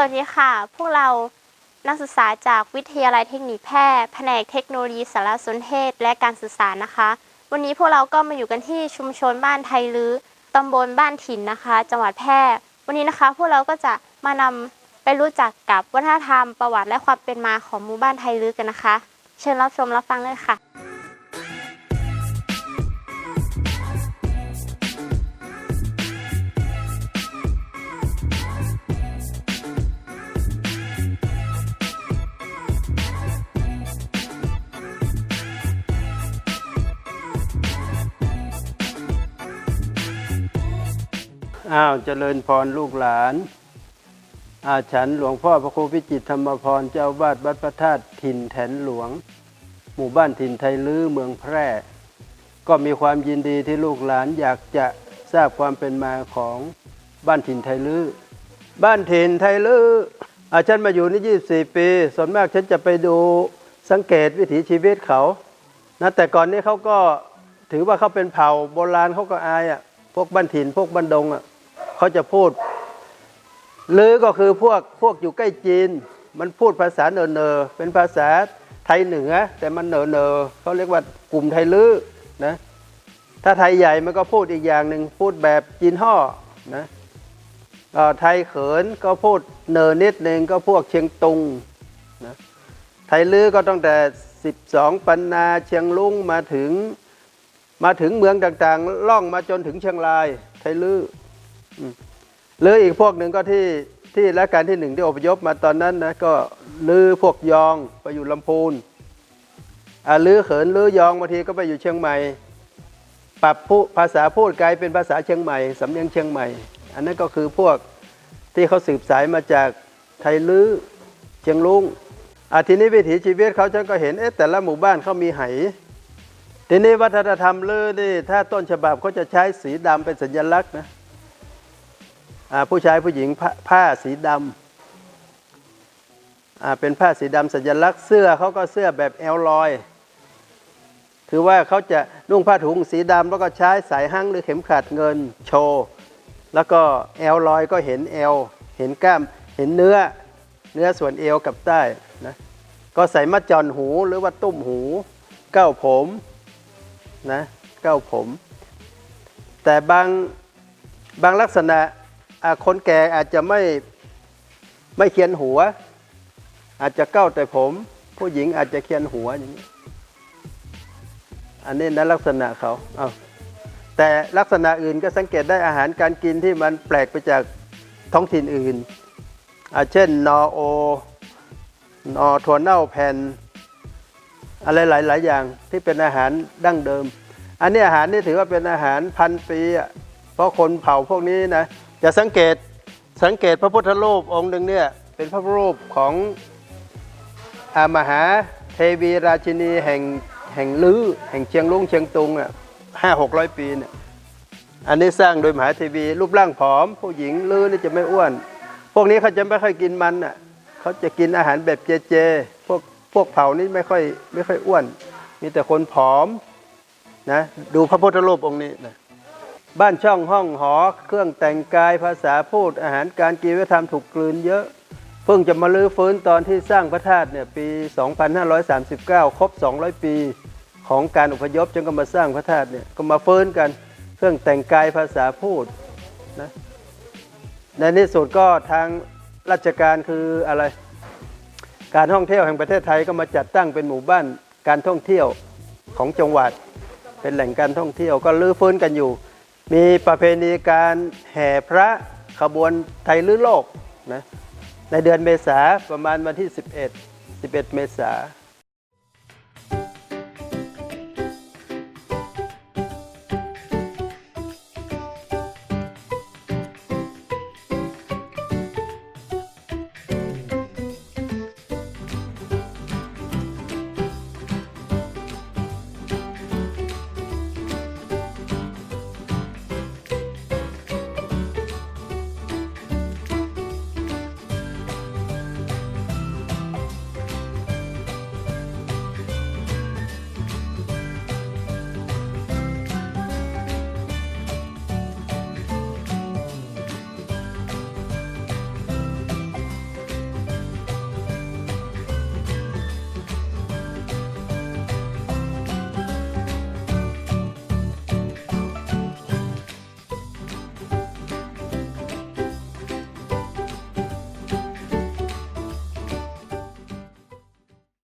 วัสดีค่ะ พวกเรานักศึกษาจากวิทยาลัยเทคนิคแพทย์แผนกเทคโนโลยีสารสนเทศและการสื่อสารนะคะ วันนี้พวกเราก็มาอยู่กันที่ชุมชนบ้านไทยลื้อตำบลบ้านถิ่นนะคะ จังหวัดแพร่วันนี้นะคะ พวกเราก็จะมานำไปรู้จักกับวัฒนธรรมประวัติและความเป็นมาของหมู่บ้านไทยลื้อกันนะคะ เชิญรับชมรับฟังเลยค่ะ อ้าวเจริญพรลูกหลานอาฉันหลวงพ่อพระครูพิจิตรธรรมพรเจ้าวาดวัดพระธาตุถิ่นแถนหลวง หมู่บ้านถิ่นไทยลื้อเมืองแพร่ ก็มีความยินดีที่ลูกหลานอยากจะทราบความเป็นมาของบ้านถิ่นไทยลื้อบ้านถิ่นไทยลื้ออาฉันมาอยู่นี่ 24 ปี ส่วนมากฉันจะไปดูสังเกตวิถีชีวิตเขานะแต่ก่อนนี้เขาก็ถือว่าเขาเป็นเผ่าโบราณเขาก็อายอะพวกบ้านถิ่นพวกบ้านดงอะ เขาจะพูดลือก็คือพวกพวกอยู่ใกล้จีน มันพูดภาษาเนอเนอเป็นภาษาไทยเหนือ แต่มันเนอเนอเขาเรียกว่ากลุ่มไทยลือนะถ้าไทยใหญ่มันก็พูดอีกอย่างหนึ่งพูดแบบจีนห่อนะอไทยเขินก็พูดเนอนิดหนึ่งก็พวกเชียงตุงนะไทยลือก็ตั้งแต่ 12 ปันนาเชียงลุงมาถึงมาถึงเมืองต่างๆ ล่องมาจนถึงเชียงราย ไทยลือ หรืออีกพวกหนึ่งก็ที่ที่รัชกาลที่หนึ่งที่อพยพมาตอนนั้นนะก็ลือพวกยองไปอยู่ลำพูนลือเขินลือยองบางทีก็ไปอยู่เชียงใหม่ ปรับผู้ภาษาพูดกลายเป็นภาษาเชียงใหม่สำเนียงเชียงใหม่ อันนั้นก็คือพวกที่เขาสืบสายมาจากไทยลือเชียงลุงอาทีนี้วิถีชีวิตเขาฉันก็เห็นเอ๊ะแต่ละหมู่บ้านเขามีไหทีนี้วัฒนธรรมลือนี่ถ้าต้นฉบับเขาจะใช้สีดำเป็นสัญลักษณ์นะ ผู้ชายผู้หญิงผ้าผ้าสีดำเป็นผ้าสีดำสัญลักษณ์เสื้อเขาก็เสื้อแบบแอลลอย คือว่าเขาจะนุ่งผ้าถุงสีดำแล้วก็ใช้สายหั่งหรือเข็มขัดเงินโชว์แล้วก็แอลลอยก็เห็นแอลเห็นกล้ามเห็นเนื้อเนื้อส่วนเอวกับใต้นะก็ใส่มัดจอนหูหรือว่าตุ้มหูเก้าผมนะเก้าผม แต่บางบางลักษณะ คนแก่อาจจะไม่ไม่เคียนหัว อาจจะเก้าแต่ผม ผู้หญิงอาจจะเคียนหัวอย่างนี้ อันนี้นะลักษณะเขาเอาแต่ลักษณะอื่นก็สังเกตได้อาหารการกินที่มันแปลกไปจากท้องถิ่นอื่น เช่นนอโอนอถั่วเน่าแผ่นอะไรหลาย ๆ อย่างที่เป็นอาหารดั้งเดิม อันนี้อาหารนี่ถือว่าเป็นอาหารพันปีเพราะคนเผ่าพวกนี้นะ จะสังเกตสังเกตพระพุทธรูปองค์หนึ่งเนี่ยเป็นพระรูปของอามหาเทวีราชินีแห่งแห่งลือแห่งเชียงลุงเชียงตุงอะห้าหกร้อยปีเนี่ยอันนี้สร้างโดยมหาเทวีรูปร่างผอม ผู้หญิงลือนี่จะไม่อ้วน พวกนี้เขาจะไม่ค่อยกินมันอะเขาจะกินอาหารแบบเจเจพวกพวกเผ่านี้ไม่ค่อยไม่ค่อยอ้วน มีแต่คนผอมนะดูพระพุทธรูปองค์นี้นะ บ้านช่องห้องหอ เครื่องแต่งกายภาษาพูดอาหารการกินวัฒนธรรมถูกกลืนเยอะ เพิ่งจะมาลื้อฟื้นตอนที่สร้างพระธาตุเนี่ยปี 2539 ครบ 200 ปีของการอพยพจนก็มาสร้างพระธาตุเนี่ยก็มาฟื้นกันเครื่องแต่งกายภาษาพูดนะในที่สุดก็ทางราชการคืออะไร การท่องเที่ยวแห่งประเทศไทยก็มาจัดตั้งเป็นหมู่บ้านการท่องเที่ยวของจังหวัด เป็นแหล่งการท่องเที่ยวก็ลื้อฟื้นกันอยู่ มีประเพณีการแห่พระขบวนไทยลื้อโลกนะในเดือนเมษาประมาณวันที่ 11 11 เมษา